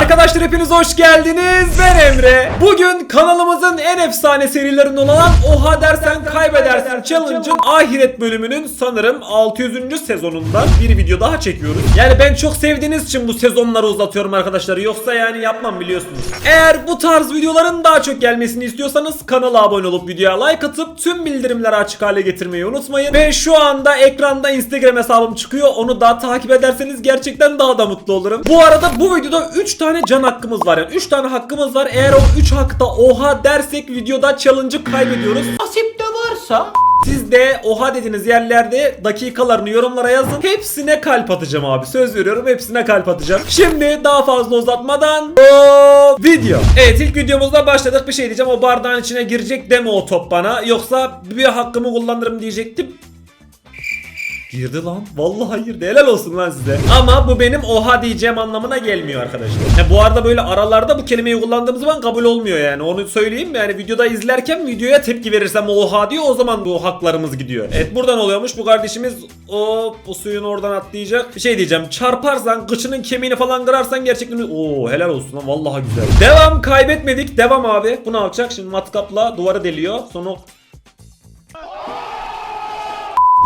Arkadaşlar hepiniz hoş geldiniz. Ben Emre. Bugün kanalımızın en efsane serilerinden olan Oha dersen kaybedersin challenge'ın ahiret bölümünün sanırım 600. sezonundan bir video daha çekiyoruz. Yani ben çok sevdiğiniz için bu sezonları uzatıyorum arkadaşlar. Yoksa yani yapmam biliyorsunuz. Eğer bu tarz videoların daha çok gelmesini istiyorsanız kanala abone olup videoya like atıp tüm bildirimleri açık hale getirmeyi unutmayın. Ve şu anda ekranda Instagram hesabım çıkıyor. Onu da takip ederseniz gerçekten daha da mutlu olurum. Bu arada bu videoda 3 tane can hakkımız var. Yani 3 tane hakkımız var. Eğer o 3 hakta oha dersek videoda challenge'ı kaybediyoruz. Nasip de varsa siz de oha dediğiniz yerlerde dakikalarını yorumlara yazın. Hepsine kalp atacağım abi. Söz veriyorum hepsine kalp atacağım. Şimdi daha fazla uzatmadan o video. Evet ilk videomuzda başladık. Bir şey diyeceğim. O bardağın içine girecek deme o top bana. Yoksa bir hakkımı kullanırım diyecektim. Girdi lan. Vallahi girdi. Helal olsun lan size. Ama bu benim oha diyeceğim anlamına gelmiyor arkadaşlar. Ha, bu arada böyle aralarda bu kelimeyi kullandığım zaman kabul olmuyor yani. Onu söyleyeyim. Yani videoda izlerken videoya tepki verirsem oha diyor o zaman bu haklarımız gidiyor. Evet buradan oluyormuş. Bu kardeşimiz o bu suyun oradan atlayacak. Bir şey diyeceğim. Çarparsan kıçının kemiğini falan kırarsan gerçekten Oo helal olsun lan. Vallahi güzel. Devam kaybetmedik. Devam abi. Bu ne yapacak? Şimdi matkapla duvarı deliyor. Sonra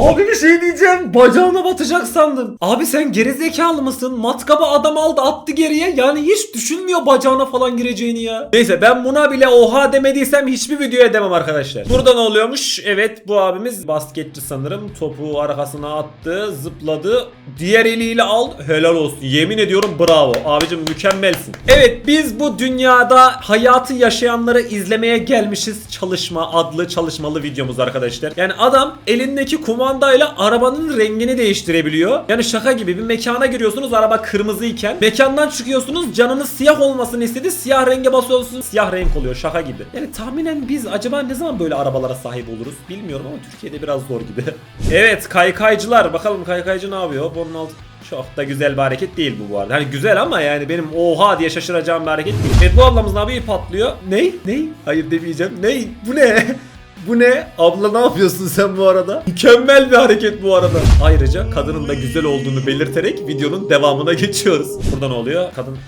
Abi bir şey diyeceğim. Bacağına batacak sandım. Abi sen gerizekalı mısın? Matkaba adam aldı attı geriye. Yani hiç düşünmüyor bacağına falan gireceğini ya. Neyse ben buna bile oha demediysem hiçbir videoya demem arkadaşlar. Burada ne oluyormuş? Evet bu abimiz basketçi sanırım. Topu arkasına attı. Zıpladı. Diğer eliyle aldı. Helal olsun. Yemin ediyorum bravo. Abicim mükemmelsin. Evet biz bu dünyada hayatı yaşayanları izlemeye gelmişiz. Çalışma adlı çalışmalı videomuz arkadaşlar. Yani adam elindeki kumandayla arabanın rengini değiştirebiliyor. Yani şaka gibi bir mekana giriyorsunuz araba kırmızı iken mekandan çıkıyorsunuz canınız siyah olmasını istedi siyah renge basıyorsunuz siyah renk oluyor şaka gibi. Yani tahminen biz acaba ne zaman böyle arabalara sahip oluruz bilmiyorum ama Türkiye'de biraz zor gibi. evet kaykaycılar bakalım kaykaycı ne yapıyor? Bunun altı çok da güzel bir hareket değil bu bu arada. Hani güzel ama yani benim oha diye şaşıracağım bir hareket değil. Evet bu ablamız yapıyor? Patlıyor. Ney? Ney? Hayır demeyeceğim. Ney? Bu ne? Bu ne? Abla ne yapıyorsun sen bu arada? Mükemmel bir hareket bu arada. Ayrıca kadının da güzel olduğunu belirterek videonun devamına geçiyoruz. Burada ne oluyor? Kadın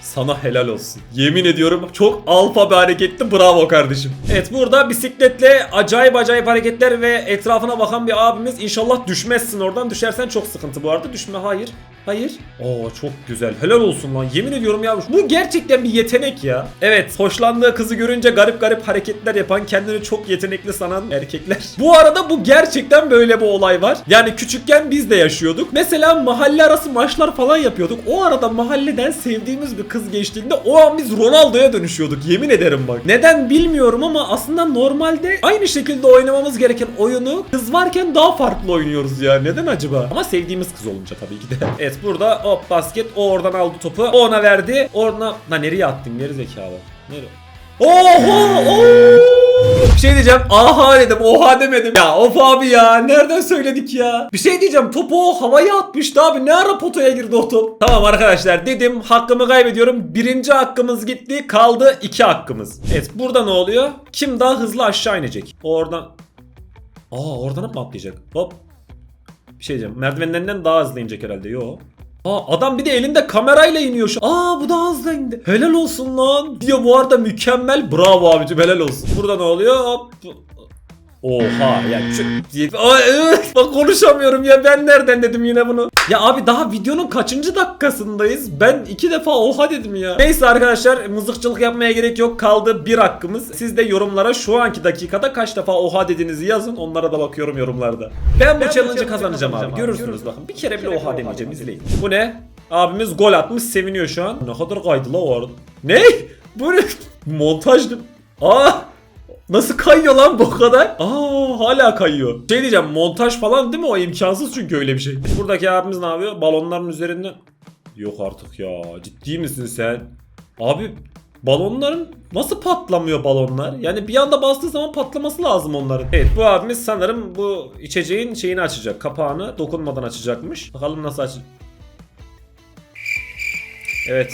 sana helal olsun. Yemin ediyorum çok alfa bir hareketti. Bravo kardeşim. Evet burada bisikletle acayip acayip hareketler ve etrafına bakan bir abimiz. İnşallah düşmezsin oradan. Düşersen çok sıkıntı bu arada. Düşme hayır. Hayır. Oo çok güzel. Helal olsun lan. Yemin ediyorum ya. Bu gerçekten bir yetenek ya. Evet. Hoşlandığı kızı görünce garip garip hareketler yapan, kendini çok yetenekli sanan erkekler. Bu arada bu gerçekten böyle bir olay var. Yani küçükken biz de yaşıyorduk. Mesela mahalle arası maçlar falan yapıyorduk. O arada mahalleden sevdiğimiz bir kız geçtiğinde o an biz Ronaldo'ya dönüşüyorduk. Yemin ederim bak. Neden bilmiyorum ama aslında normalde aynı şekilde oynamamız gereken oyunu kız varken daha farklı oynuyoruz ya. Neden acaba? Ama sevdiğimiz kız olunca tabii ki de. Evet burada hop basket o oradan aldı topu. O ona verdi. Ona... Lan nereye attın geri zekalı? Nereye? Oha! Oo! Bir şey diyeceğim. Aha dedim. Oha demedim. Ya of abi ya. Nereden söyledik ya? Bir şey diyeceğim. Topu o havaya atmıştı abi. Ne ara potaya girdi o top? Tamam arkadaşlar dedim. Hakkımı kaybediyorum. Birinci hakkımız gitti. Kaldı iki hakkımız. Evet burada ne oluyor? Kim daha hızlı aşağı inecek? Oradan... Aa oradan mı atlayacak? Hop. Bir şey diyeceğim. Merdivenlerinden daha hızlı inecek herhalde. Yo. Aa adam bir de elinde kamerayla iniyor şu. Aa bu daha hızlı indi. Helal olsun lan. Video bu arada mükemmel. Bravo abicim helal olsun. Burada ne oluyor? Hop. Oha ya çok... Ay, evet, bak konuşamıyorum ya ben nereden dedim yine bunu. Ya abi daha videonun kaçıncı dakikasındayız? Ben iki defa oha dedim ya. Neyse arkadaşlar mızıkçılık yapmaya gerek yok. Kaldı bir hakkımız. Siz de yorumlara şu anki dakikada kaç defa oha dediğinizi yazın. Onlara da bakıyorum yorumlarda. Ben bu challenge'ı kazanacağım abi. Görürsünüz bakın. Bir kere bile oha demeyeceğim izleyin. Bu ne? Abimiz gol atmış seviniyor şu an. Ne kadar kaydı la o arada. Ne? Bu ne? Montajlı. Aa! Nasıl kayıyor lan bu kadar? Aa hala kayıyor. Şey diyeceğim montaj falan değil mi o imkansız çünkü öyle bir şey. Buradaki abimiz ne yapıyor? Balonların üzerinden. Yok artık ya ciddi misin sen? Abi balonların nasıl patlamıyor balonlar? Yani bir anda bastığı zaman patlaması lazım onların. Evet bu abimiz sanırım bu içeceğin şeyini açacak. Kapağını dokunmadan açacakmış. Bakalım nasıl aç... Evet.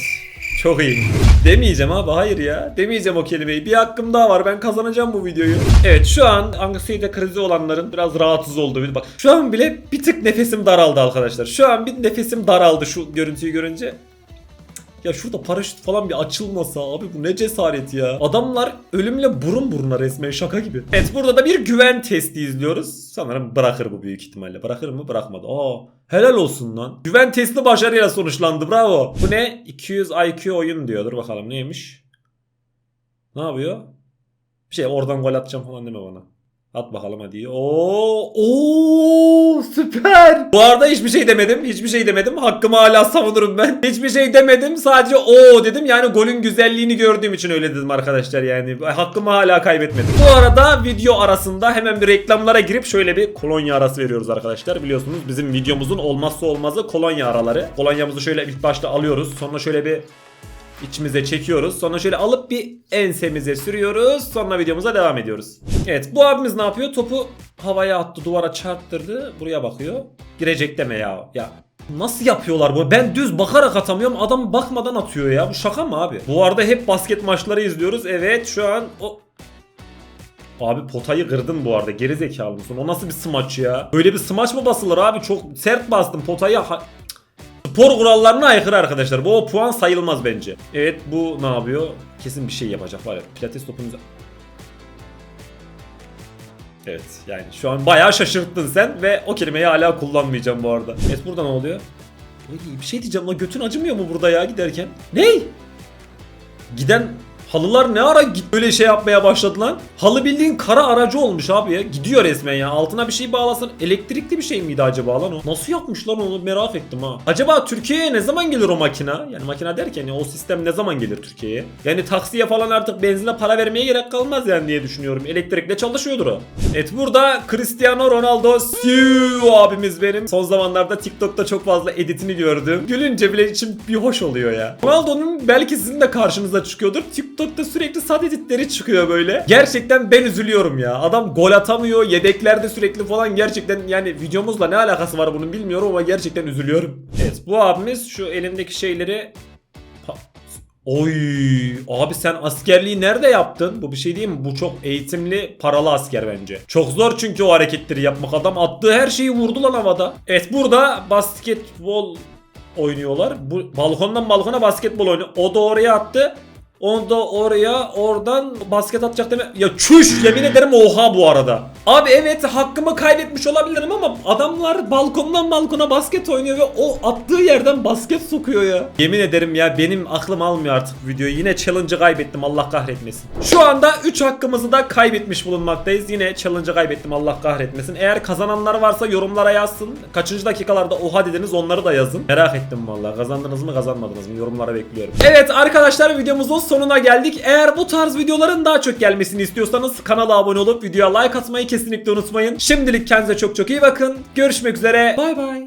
Çok iyi. Demeyeceğim abi hayır ya. Demeyeceğim o kelimeyi. Bir hakkım daha var. Ben kazanacağım bu videoyu. Evet şu an anksiyete krizi olanların biraz rahatsız olduğu. Bak şu an bile bir tık nefesim daraldı arkadaşlar. Şu an bir nefesim daraldı şu görüntüyü görünce. Ya şurada paraşüt falan bir açılmasa abi bu ne cesaret ya. Adamlar ölümle burun buruna resmen şaka gibi. Evet burada da bir güven testi izliyoruz. Sanırım bırakır bu büyük ihtimalle. Bırakır mı? Bırakmadı. Aa helal olsun lan. Güven testi başarıyla sonuçlandı bravo. Bu ne? 200 IQ oyun diyor. Dur bakalım neymiş? Ne yapıyor? Bir şey oradan gol atacağım falan deme bana. At bakalım hadi. Oo, oo süper. Bu arada hiçbir şey demedim. Hiçbir şey demedim. Hakkımı hala savunurum ben. Hiçbir şey demedim. Sadece o dedim. Yani golün güzelliğini gördüğüm için öyle dedim arkadaşlar yani. Hakkımı hala kaybetmedim. Bu arada video arasında hemen bir reklamlara girip şöyle bir kolonya arası veriyoruz arkadaşlar. Biliyorsunuz bizim videomuzun olmazsa olmazı kolonya araları. Kolonyamızı şöyle ilk başta alıyoruz. Sonra şöyle bir içimize çekiyoruz. Sonra şöyle alıp bir ensemize sürüyoruz. Sonra videomuza devam ediyoruz. Evet bu abimiz ne yapıyor? Topu havaya attı, duvara çarptırdı. Buraya bakıyor. Girecek deme ya. Ya Nasıl yapıyorlar bu? Ben düz bakarak atamıyorum. Adam bakmadan atıyor ya. Bu şaka mı abi? Bu arada hep basket maçları izliyoruz. Evet şu an o Abi potayı kırdın bu arada. Geri zekalı mısın? O nasıl bir smaç ya? Böyle bir smaç mı basılır abi? Çok sert bastım potayı. Spor kurallarına aykırı arkadaşlar. Bu o puan sayılmaz bence. Evet bu ne yapıyor? Kesin bir şey yapacak var ya. Pilates topunuza... Evet yani şu an bayağı şaşırttın sen ve o kelimeyi hala kullanmayacağım bu arada. Evet burada ne oluyor? Bir şey diyeceğim la götün acımıyor mu burada ya giderken? Ney? Giden halılar ne ara git böyle şey yapmaya başladı lan? Halı bildiğin kara aracı olmuş abi ya. Gidiyor resmen ya. Altına bir şey bağlasan elektrikli bir şey miydi acaba lan o? Nasıl yapmış lan onu merak ettim ha. Acaba Türkiye'ye ne zaman gelir o makina? Yani makina derken ya o sistem ne zaman gelir Türkiye'ye? Yani taksiye falan artık benzine para vermeye gerek kalmaz yani diye düşünüyorum. Elektrikle çalışıyordur o. Evet burada Cristiano Ronaldo Siu abimiz benim. Son zamanlarda TikTok'ta çok fazla editini gördüm. Gülünce bile içim bir hoş oluyor ya. Ronaldo'nun belki sizin de karşınıza çıkıyordur. TikTok'ta sürekli sad editleri çıkıyor böyle. Gerçekten ben üzülüyorum ya. Adam gol atamıyor. Yedeklerde sürekli falan gerçekten yani videomuzla ne alakası var bunun bilmiyorum ama gerçekten üzülüyorum. Evet bu abimiz şu elindeki şeyleri Oy abi sen askerliği nerede yaptın? Bu bir şey değil mi? Bu çok eğitimli paralı asker bence. Çok zor çünkü o hareketleri yapmak. Adam attığı her şeyi vurdu lan havada. Evet burada basketbol oynuyorlar. Bu balkondan balkona basketbol oynuyor. O da oraya attı. O da oraya oradan basket atacak deme. Ya çüş yemin ederim oha bu arada. Abi evet hakkımı kaybetmiş olabilirim ama adamlar balkondan balkona basket oynuyor ve o attığı yerden basket sokuyor ya. Yemin ederim ya benim aklım almıyor artık videoyu. Yine challenge'ı kaybettim Allah kahretmesin. Şu anda 3 hakkımızı da kaybetmiş bulunmaktayız. Yine challenge'ı kaybettim Allah kahretmesin. Eğer kazananlar varsa yorumlara yazsın. Kaçıncı dakikalarda oha dediniz onları da yazın. Merak ettim vallahi. Kazandınız mı kazanmadınız mı yorumlara bekliyorum. Evet arkadaşlar videomuzun sonuna geldik. Eğer bu tarz videoların daha çok gelmesini istiyorsanız kanala abone olup videoya like atmayı kesinlikle unutmayın. Şimdilik kendinize çok çok iyi bakın. Görüşmek üzere. Bay bay.